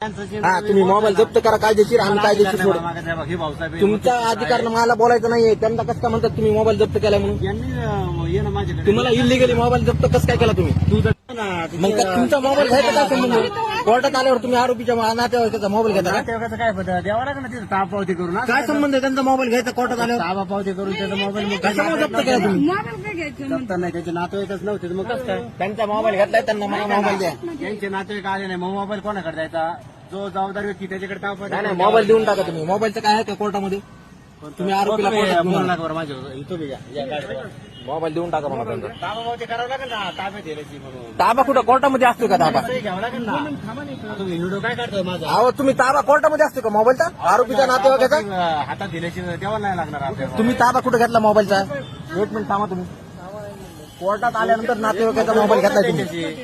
हा तुम्ही मोबाईल जप्त करा कायदेशीर आणि कायदेशीर सोड. तुमचा अधिकार ना मला बोलायचं नाहीये. त्यांना कसं काय म्हणतात तुम्ही मोबाईल जप्त केला म्हणून? यांनी ये ना माझ्याकडे. तुम्हाला इलिगली मोबाईल जप्त कसं काय केला तुम्ही? तू जर ना मग का- तुमचा मोबाईल घ्यायचा काय संबंध? कोर्टात आल्यावर तुम्ही आरोपीच्या नातेवाईकाचा मोबाईल घेता का? नातेवाईकाचं काय पद्धत? द्यावा लागेल ना तिथं ताप पावती करून? ना काय संबंध आहे? त्यांचा मोबाईल घ्यायचा कोर्टात आल्यावर? ताबा पावती करून त्याचा मोबाईल मग कशामुळे जप्त केला तुम्ही? मोबाईल काय घ्यायचं जप्त नाही त्याचे नातेवाईकच नव्हते तर मग कसं काय? त्यांचा मोबाईल घेतलाय त्यांना मला मोबाईल द्या. यांचे नातेवाईक आले नाही. मग मोबाईल कोणाकडे द्यायचा? जो जबाबदार व्यक्ती त्याच्याकडे ताप नाही नाही मोबाईल देऊन टाका तुम्ही. मोबाईलचं काय आहे का कोर्टामध्ये? तुम्ही आरोपीला कोर्टात घेऊन फोन बरं माझ्या इथं बी. या. मोबाईल देऊन टाका मला त्यांचा ताबा पावती करावं लागेल ना ताब्यात द्यायची म्हणून. ताबा कुठं? कोर्टामध्ये असतो का ताबा? सही घ्यावं लागेल ना. तुम्ही व्हिडिओ काय काढतोय माझा? अहो तुम्ही ताबा कोर्टामध्ये असतो का मोबाईलचा? आरोपीच्या नातेवाईकाचा? हातात दिल्याशी द्यावा नाही लागणार आपल्याला. तुम्ही ताबा कुठे घेतला मोबाईलचा? एक मिनिट थांबा तुम्ही. कोर्टात आल्यानंतर नातेवाईकाचा मोबाईल घेतलाय तुम्ही.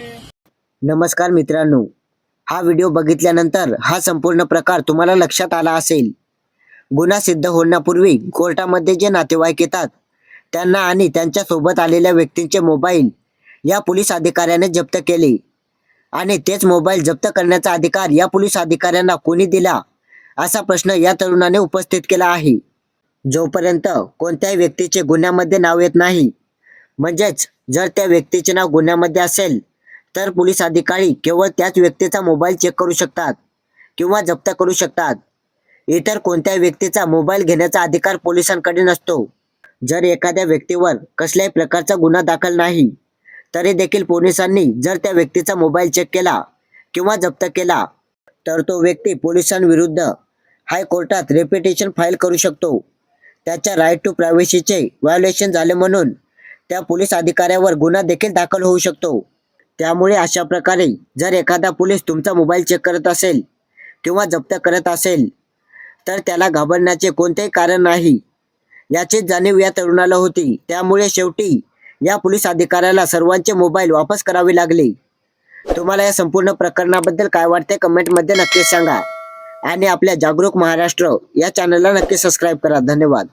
नमस्कार मित्रांनो. हा व्हिडिओ बघितल्यानंतर हा संपूर्ण प्रकार तुम्हाला लक्षात आला असेल. गुन्हा सिद्ध होण्यापूर्वी कोर्टामध्ये जे नातेवाईक येतात त्यांना आणि त्यांच्यासोबत आलेल्या व्यक्तींचे मोबाईल या पोलीस अधिकाऱ्याने जप्त केले. आणि तेच मोबाईल जप्त करण्याचा अधिकार या पोलीस अधिकाऱ्यांना कोणी दिला असा प्रश्न या तरुणाने उपस्थित केला आहे. जोपर्यंत कोणत्याही व्यक्तीचे गुन्ह्यामध्ये नाव येत नाही म्हणजेच जर त्या व्यक्तीचे नाव गुन्ह्यामध्ये असेल तर पोलीस अधिकारी केवळ त्याच व्यक्तीचा मोबाईल चेक करू शकतात किंवा जप्त करू शकतात. इतर कोणत्याही व्यक्तीचा मोबाईल घेण्याचा अधिकार पोलिसांकडे नसतो. जर एखाद्या व्यक्तीवर कसल्याही प्रकारचा गुन्हा दाखल नाही तरी देखील पोलिसांनी जर त्या व्यक्तीचा मोबाईल चेक केला किंवा जप्त केला तर तो व्यक्ती पोलिसांविरुद्ध हायकोर्टात रेप्युटेशन फाईल करू शकतो. त्याच्या राईट टू प्रायव्हसीचे व्हायोलेशन झाले म्हणून त्या पोलीस अधिकाऱ्यावर गुन्हा देखील दाखल होऊ शकतो. त्यामुळे अशा प्रकारे जर एखादा पोलीस तुमचा मोबाईल चेक करत असेल किंवा जप्त करत असेल तर त्याला घाबरण्याचे कोणतेही कारण नाही. याची जाणीव या तरुणाला होती. त्यामुळे शेवटी या पोलीस अधिकाऱ्याला सर्वांचे मोबाईल वापस करावे लागले. तुम्हाला या संपूर्ण प्रकरणाबद्दल काय वाटते कमेंटमध्ये नक्की सांगा. आणि आपल्या जागरूक महाराष्ट्र या चॅनलला नक्की सबस्क्राईब करा. धन्यवाद.